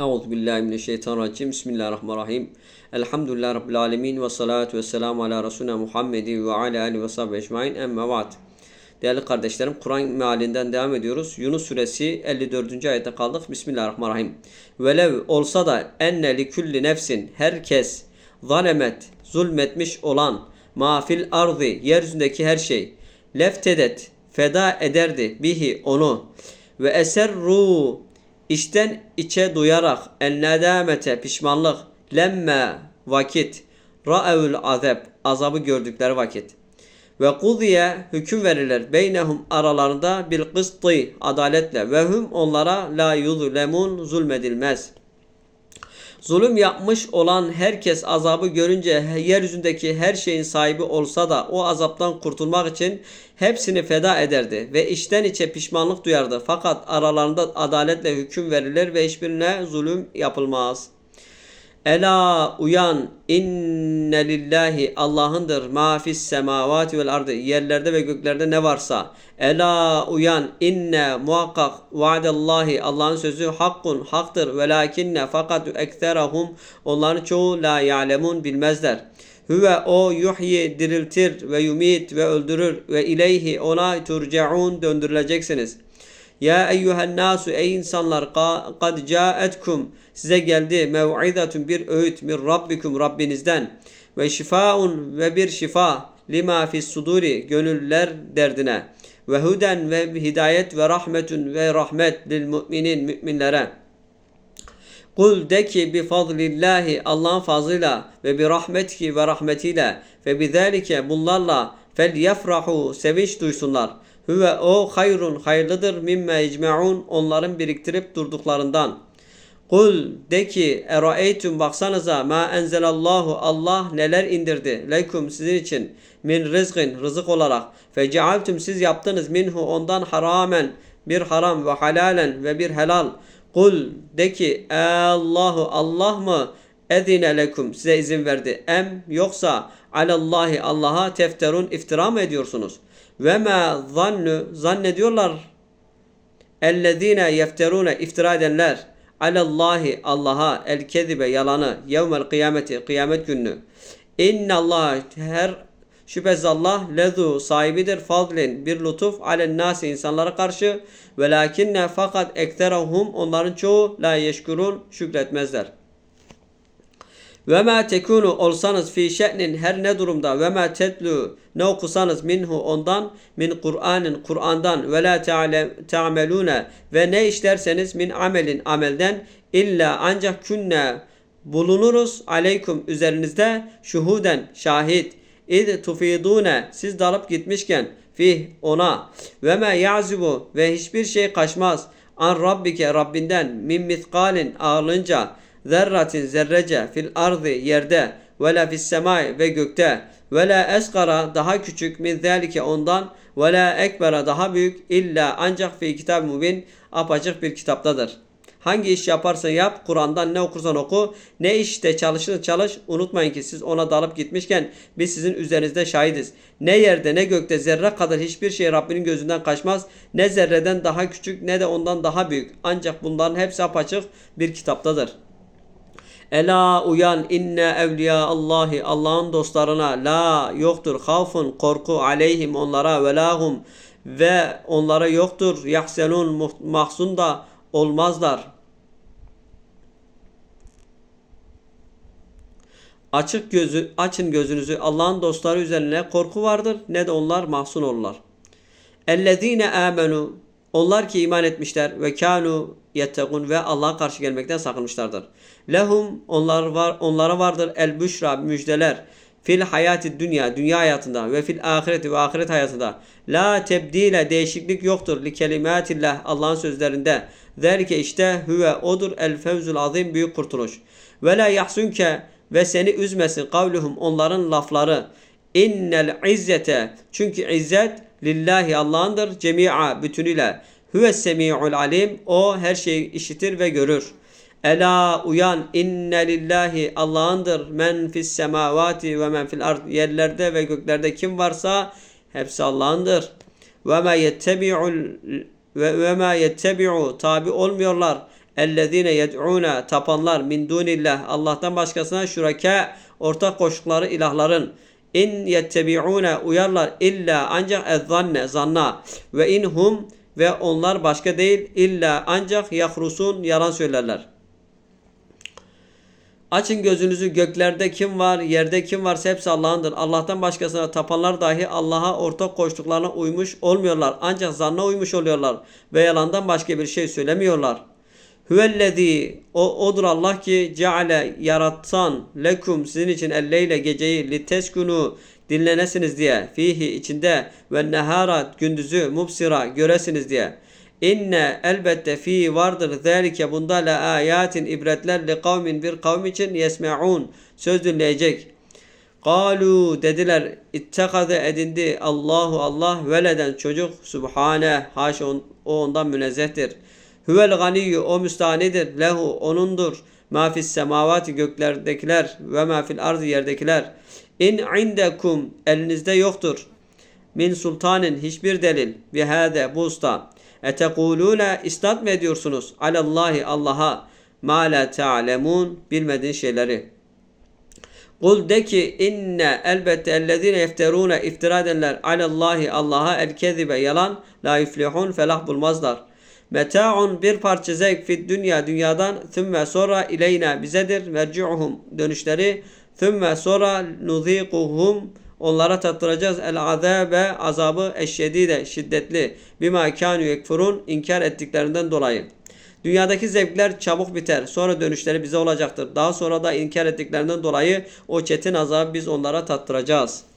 Euzu billahi mineşşeytanirracim. Bismillahirrahmanirrahim. Elhamdülillahi rabbil alamin ve salatu vesselamü ala resulina Muhammedin ve ala alihi ve sahbihi ecmaîn. Emme ba'd. Değerli kardeşlerim, Kur'an mealinden devam ediyoruz. Yunus suresi 54. ayette kaldık. Bismillahirrahmanirrahim. Velev olsa da enne li kulli nefsin herkes zalemet zulmetmiş olan mafil ardı yeryüzündeki her şey leftedet feda ederdi bihi onu ve eserru içten içe duyarak en nedamete pişmanlık lemme vakit ra'evül azab azabı gördükleri vakit ve kudiye hüküm verilir beynehum aralarında bil kıstı adaletle ve hum onlara la yuzlemun zulmedilmez. Zulüm yapmış olan herkes azabı görünce yeryüzündeki her şeyin sahibi olsa da o azaptan kurtulmak için hepsini feda ederdi ve içten içe pişmanlık duyardı. Fakat aralarında adaletle hüküm verilir ve hiçbirine zulüm yapılmaz.'' Ela uyan inne lillahi Allah'ındır ma fis semavati vel ardı yerlerde ve göklerde ne varsa. Ela uyan inne muhakkak vaadallahi Allah'ın sözü hakkun haktır velakinne fakat ekserahum onların çoğu la ya'lemun bilmezler. Hüve o yuhyi diriltir ve yumit ve öldürür ve ileyhi ona turcaun döndürüleceksiniz.'' Ya eyyühen nasu ey insanlar kad caetkum size geldi mev'idatun bir öğüt min rabbikum Rabbinizden ve şifaun ve bir şifa lima fis suduri gönüller derdine ve huden ve hidayet ve rahmetun ve rahmet lil müminin müminlere. Kul de ki bi fadlillahi Allah'ın fazlıyla ve bi rahmetihi ve rahmetiyle ve bi zalike bunlarla fel yefrahu sevinç duysunlar. Hüve o hayrun hayırlıdır mimme icme'un onların biriktirip durduklarından. Kul de ki eraeytüm baksanıza ma enzelallahu Allah neler indirdi lekum sizin için min rızkın rızık olarak fecealtüm siz yaptınız minhu ondan haramen bir haram ve halalen ve bir helal. Kul de ki Allahu Allah mı ezine lekum size izin verdi em yoksa alallahi Allah'a tefterun iftira mı ediyorsunuz?'' Ve ma zannu zannediyorlar ellezine yefterune iftira edenler alallahi Allah'a el kezibe yalanı yevmel kıyameti kıyamet günü. İnna Allah her şüphesiz Allah lezu sahibidir fadlin bir lütuf alen nasi insanlara karşı velakinne fakat ekterahum onların çoğu la yeşkurun şükretmezler.'' Ve ma tekunu olsanız fi şe'nin her ne durumda ve ma tetlu ne okusanız minhu ondan min Kur'an'ın Kur'an'dan ve la ta'melune ve ne işlerseniz min amelin amelden illa ancak künne bulunuruz aleykum üzerinizde şuhuden şahit. İd tufidune siz dalıp gitmişken fih ona. Ve ma ya'zibu ve hiçbir şey kaçmaz. An rabbike Rabbinden min mitkalin ağırlınca zerratin zerrece fil ardı yerde ve la fis semai ve gökte ve la esgara daha küçük min zelike ondan ve la ekbera daha büyük illa ancak fi kitab mubin apaçık bir kitaptadır. Hangi iş yaparsan yap, Kur'an'dan ne okursan oku, ne işte çalışırsan çalış, unutmayın ki siz ona dalıp gitmişken biz sizin üzerinizde şahidiz. Ne yerde ne gökte zerre kadar hiçbir şey Rabbinin gözünden kaçmaz. Ne zerreden daha küçük ne de ondan daha büyük. Ancak bunların hepsi apaçık bir kitaptadır.'' Ela uyan inne evliya Allahi Allah'ın dostlarına la yoktur havfun korku aleyhim onlara ve lahum ve onlara yoktur yahsenun mahzun da olmazlar. Açık gözü açın gözünüzü Allah'ın dostları üzerine korku vardır ne de onlar mahzun olurlar. Ellezine amenu onlar ki iman etmişler ve kanu yettekun ve Allah'a karşı gelmekten sakınmışlardır. Lehum onlar var onlara vardır el büşra müjdeler fil hayati dünya dünya hayatında ve fil ahireti ve ahiret hayatında la tebdile değişiklik yoktur li kelimatillah Allah'ın sözlerinde Zerke işte huve odur el fevzul azim büyük kurtuluş. Ve la yahsunke ve seni üzmesin kavluhum onların lafları. İnnel izzete çünkü izzet lillahi Allah'ındır cemi'a bütünüyle. Huve semi'ul alim o her şeyi işitir ve görür. Ela uyan inne lillahi Allah'ındır men fis semavati ve men fil ard yerlerde ve göklerde kim varsa hepsi Allah'ındır. Ve ma yettebi'ul ve, ve ma yettebi'u tabi olmuyorlar ellezine yed'una tapanlar min dunillah Allah'tan başkasına şuraka ortak koştukları ilahların in yettebi'una uyarlar illa ancak ezzanne zanna ve inhum ve onlar başka değil illa ancak yahrusun yalan söylerler. Açın gözünüzü göklerde kim var, yerde kim varsa hepsi Allah'ındır. Allah'tan başkasına tapanlar dahi Allah'a ortak koştuklarına uymuş olmuyorlar. Ancak zanna uymuş oluyorlar ve yalandan başka bir şey söylemiyorlar. Hüvellezî o odur Allah ki ceale yaratan lekum sizin için elleyle geceyi liteskunu dinlenesiniz diye fihi içinde ve nehara gündüzü mubsira göresiniz diye. İnne elbette fi vardır zelike bunda la ayatin ibretler li kavmin bir kavm için yesme'un söz dinleyecek. Kalu dediler ittekaze edindi Allahu Allah veleden çocuk subhane haş o ondan münezzehtir. Huvel ganiyyu o müstanidir lehu onundur. Ma fis semavati göklerdekiler ve ma fil ardı yerdekiler. İn indekum elinizde yoktur. Min sultanin hiçbir delil ve hâde bu usta. Etekulûne istat mı ediyorsunuz? Alallahi Allah'a ma la ta'lemun bilmediğin şeyleri. Kul de ki inne elbette ellezine yefterune iftira edenler alallahi Allah'a el kezibe yalan la yuflihun felah bulmazlar. Meta'un bir parça zevk fid dünya dünyadan thümme sonra ileyna bizedir merci'uhum dönüşleri thümme sonra nuzikuhum onlara tattıracağız el azabe azabı eşşedide şiddetli bima kanu yekfurun inkar ettiklerinden dolayı. Dünyadaki zevkler çabuk biter. Sonra dönüşleri bize olacaktır. Daha sonra da inkar ettiklerinden dolayı o çetin azabı biz onlara tattıracağız.